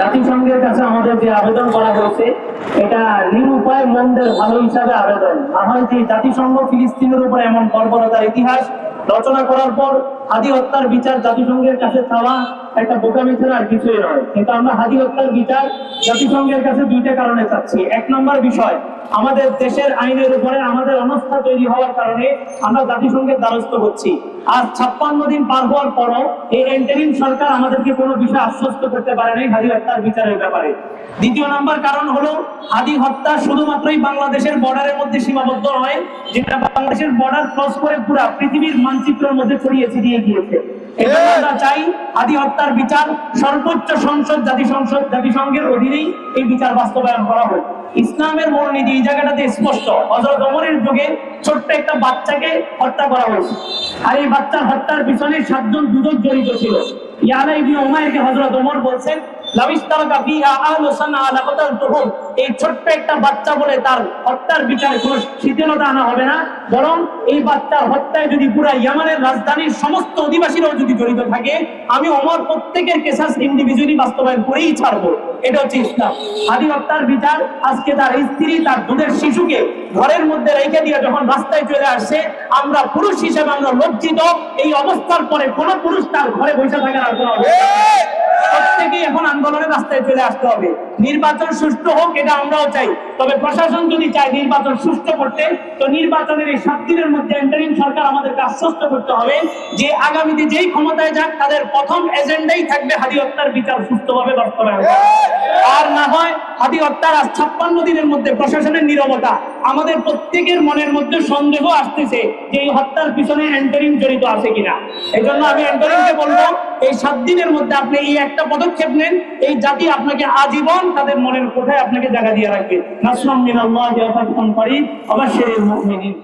জাতিসংঘের কাছে আমাদের যে আবেদন করা হয়েছে, এটা নিরুপায় মন্দের ভালো হিসাবে আবেদন। না যে জাতিসংঘ ফিলিস্তিনের উপর এমন বর্বরতার ইতিহাস রচনা করার পর হাদি হত্যার বিচার জাতিসংঘের কাছে চাওয়া একটা বোকামি ছাড়া আর কিছুই নয়। কিন্তু আমরা হাদি হত্যার বিচার জাতিসংঘের কাছে দুইটা কারণে চাচ্ছি। এক নম্বর বিষয়, আমাদের দেশের আইনের উপরে আমাদের অনস্থা তৈরি হওয়ার কারণে আমরা জাতিসংঘের দ্বারস্থ হচ্ছি। আজ ছাপ্পান্ন দিন পার হওয়ার পরও এই এন্টারিম সরকার আমাদেরকে কোনো বিষয়ে আশ্বস্ত করতে পারে নাই হাদি হত্যার বিচারের ব্যাপারে। দ্বিতীয় নম্বর কারণ হলো হাদি হত্যা শুধুমাত্রই বাংলাদেশের বর্ডারের মধ্যে সীমাবদ্ধ নয়, যেটা বাংলাদেশের বর্ডার ক্রস করে পুরা পৃথিবীর মানচিত্রের মধ্যে ছড়িয়ে ছিটিয়ে গিয়েছে। আমরা চাই আদি হত্যার বিচার সর্বোচ্চ সংসদ জাতিসংসদ জাতিসংঘের অধীনেই এই বিচার বাস্তবায়ন করা হোক। ইসলামের মূলনীতি এই জায়গাটাতে স্পষ্ট। হজরত যুগে ছোট্ট একটা বাচ্চাকে হত্যা করা হয়েছে। আর এই বাচ্চার হত্যার পিছনে সাতজন দুদক জড়িত ছিল। ইয়ালা ইবনে হযরত ওমর বলছেন এই ছোট্ট একটা বাচ্চা বলে তার হত্যার বিচারে কোনো শিথিলতা আনা হবে না। বরং এই বাচ্চার হত্যায় যদি পুরা ইয়ামানের রাজধানীর সমস্ত অধিবাসীরাও যদি জড়িত থাকে, আমি ওমর প্রত্যেকের কেসাস ইন্ডিভিজুয়ালি বাস্তবায়ন করেই ছাড়বো। এটা হচ্ছে ইসলাম। আদি হত্যার বিচার, আজকে তার স্ত্রী, তার দুধের শিশুকে ঘরের মধ্যে রেখে দিয়ে যখন রাস্তায় চলে আসছে আমরা পুরুষ হিসেবে আমরা লজ্জিত। এই অবস্থার পরে কোন পুরুষ তার ঘরে বসে থাকার আর কোনো প্রত্যেকেই এখন আন্দোলনের রাস্তায় চলে আসতে হবে। নির্বাচন সুষ্ঠু হোক এটা আমরাও চাই। তবে প্রশাসন যদি চায় নির্বাচন সুষ্ঠু করতে, তো নির্বাচনের এই সাত দিনের মধ্যে এন্টারিম সরকার আমাদেরকে আশ্বস্ত করতে হবে যে আগামীতে যেই ক্ষমতায় যাক, তাদের প্রথম এজেন্ডাই থাকবে হাদি হত্যার বিচার সুস্থভাবে বাস্তবায়ন আর না হয় হাদি হত্যার আজ ছাপ্পান্ন দিনের মধ্যে প্রশাসনের নীরবতা। আমাদের প্রত্যেকের মনের মধ্যে সন্দেহ আসতেছে যে এই হত্যার পিছনে এন্টারিম জড়িত আছে কিনা। এই জন্য আমি এন্টারিমকে বলব, এই সাত দিনের মধ্যে আপনি এই একটা পদক্ষেপ নেন, এই জাতি আপনাকে আজীবন তাদের মনের কোঠায় আপনাকে জায়গা দিয়ে রাখবে। নাসরাম ونصر من الله وفتح قريب وبشر المؤمنين.